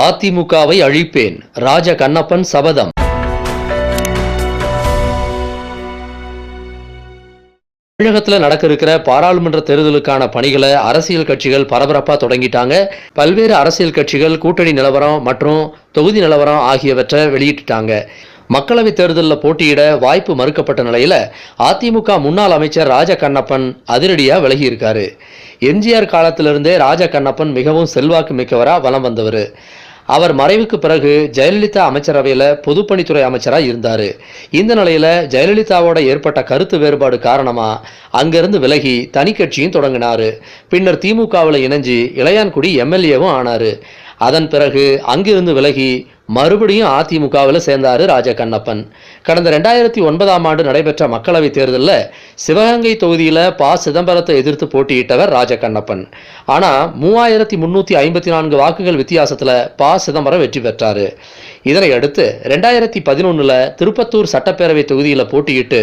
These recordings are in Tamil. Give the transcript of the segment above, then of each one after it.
அதிமுகவை அழிப்பேன். ராஜ கண்ணப்பன் சபதம். தமிழகத்தில் நடக்க இருக்கிற பாராளுமன்ற தேர்தலுக்கான பணிகளை அரசியல் கட்சிகள் பரபரப்பாக தொடங்கிட்டாங்க. பல்வேறு அரசியல் கட்சிகள் கூட்டணி நிலவரம் மற்றும் தொகுதி நிலவரம் ஆகியவற்றை வெளியிட்டுட்டாங்க. மக்களவைத் தேர்தலில் போட்டியிட வாய்ப்பு மறுக்கப்பட்ட நிலையில் அதிமுக முன்னாள் அமைச்சர் ராஜ கண்ணப்பன் அதிரடியாக விலகியிருக்காரு. எம்ஜிஆர் காலத்திலிருந்தே ராஜ கண்ணப்பன் மிகவும் செல்வாக்கு மிக்கவராக வலம் வந்தவர். அவர் மறைவுக்கு பிறகு ஜெயலலிதா அமைச்சரவையில் பொதுப்பணித்துறை அமைச்சராக இருந்தார். இந்த நிலையில் ஜெயலலிதாவோட ஏற்பட்ட கருத்து வேறுபாடு காரணமாக அங்கிருந்து விலகி தனி கட்சியும் தொடங்கினார். பின்னர் திமுகவில் இணைஞ்சு இளையான்குடி எம்எல்ஏவும் ஆனார். அதன் பிறகு அங்கிருந்து விலகி மறுபடியும் அதிமுகவில் சேர்ந்தாரு ராஜ கண்ணப்பன் கடந்த ரெண்டாயிரத்தி ஒன்பதாம் ஆண்டு நடைபெற்ற மக்களவைத் தேர்தலில் சிவகங்கை தொகுதியில் ப. சிதம்பரத்தை எதிர்த்து போட்டியிட்டவர் ராஜ கண்ணப்பன் ஆனால் மூவாயிரத்தி முந்நூற்றி ஐம்பத்தி நான்கு வாக்குகள் வித்தியாசத்தில் ப. சிதம்பரம் வெற்றி பெற்றார். இதனை அடுத்து ரெண்டாயிரத்தி பதினொன்றில் திருப்பத்தூர் சட்டப்பேரவை தொகுதியில் போட்டியிட்டு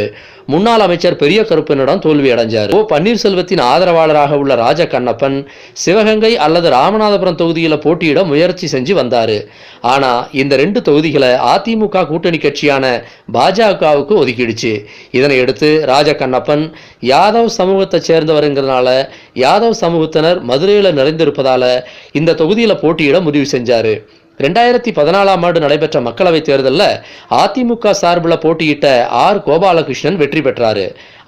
முன்னாள் அமைச்சர் பெரிய கருப்பனிடம் தோல்வி அடைஞ்சார். ஓ பன்னீர்செல்வத்தின் ஆதரவாளராக உள்ள ராஜ கண்ணப்பன் சிவகங்கை அல்லது ராமநாதபுரம் தொகுதியில் போட்டியிட முயற்சி செஞ்சு வந்தார். ஆனால் இந்த ரெண்டு தொகுதிகளை அதிமுக கூட்டணி கட்சியான பாஜகவுக்கு ஒதுக்கிடுச்சு. இதனையடுத்து ராஜ கண்ணப்பன் யாதவ் சமூகத்தை சேர்ந்தவருங்கிறதுனால யாதவ் சமூகத்தினர் மதுரையில் நிறைந்திருப்பதால் இந்த தொகுதியில் போட்டியிட முடிவு செஞ்சார். ரெண்டாயிரத்தி பதினாலாம் ஆண்டு நடைபெற்ற மக்களவைத் தேர்தலில் அதிமுக சார்பில் போட்டியிட்ட ஆர் கோபாலகிருஷ்ணன் வெற்றி பெற்றாரு.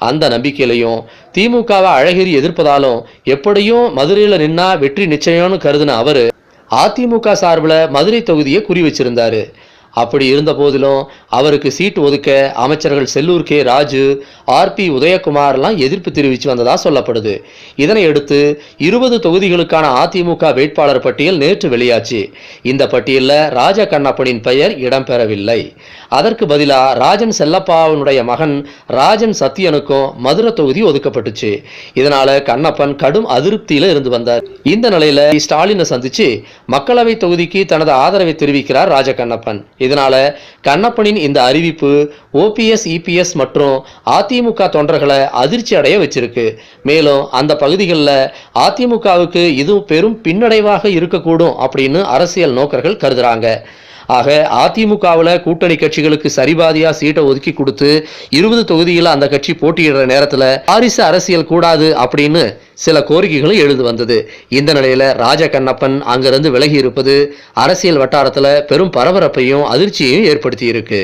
அந்த நம்பிக்கையிலையும் திமுகவை அழகிரி எதிர்ப்பதாலும் எப்படியும் மதுரையில் நின்னா வெற்றி நிச்சயம்னு கருதின அவர் அதிமுக சார்பில் மதுரை தொகுதியை குறி வச்சிருந்தாரு. அப்படி இருந்த போதிலும் அவருக்கு சீட்டு ஒதுக்க அமைச்சர்கள் Sellur K. Raju R. B. உதயகுமார்லாம் எதிர்ப்பு தெரிவித்து வந்ததாக சொல்லப்படுது. இதனை அடுத்து இருபது தொகுதிகளுக்கான அதிமுக வேட்பாளர் பட்டியல் நேற்று வெளியாச்சு. இந்த பட்டியலில் ராஜ கண்ணப்பனின் பெயர் இடம்பெறவில்லை. அதற்கு பதிலாக ராஜன் செல்லப்பாவினுடைய மகன் ராஜன் சத்யனுக்கும் மதுரை தொகுதி ஒதுக்கப்பட்டுச்சு. இதனால கண்ணப்பன் கடும் அதிருப்தியில் இருந்து வந்தார். இந்த நிலையில ஸ்டாலினை சந்திச்சு மக்களவை தொகுதிக்கு தனது ஆதரவை தெரிவிக்கிறார் ராஜ கண்ணப்பன். இதனால கண்ணப்பனின் இந்த அறிவிப்பு ஓபிஎஸ் இபிஎஸ் மற்றும் அதிமுக தொண்டர்களை அதிர்ச்சி அடைய வச்சிருக்கு. மேலும் அந்த பகுதிகளில் அதிமுகவுக்கு இது பெரும் பின்னடைவாக இருக்கக்கூடும் அப்படின்னு அரசியல் நோக்கர்கள் கருதுறாங்க. ஆக அதிமுகவில் கூட்டணி கட்சிகளுக்கு சரிபாதியா சீட்டை ஒதுக்கி கொடுத்து இருபது தொகுதியில் அந்த கட்சி போட்டியிடுற நேரத்தில் வாரிசு அரசியல் கூடாது அப்படின்னு சில கோரிக்கைகளும் எழுது வந்தது. இந்த நிலையில் ராஜ கண்ணப்பன் அங்கிருந்து விலகி இருப்பது அரசியல் வட்டாரத்தில் பெரும் பரபரப்பையும் அதிர்ச்சியையும் ஏற்படுத்தி இருக்கு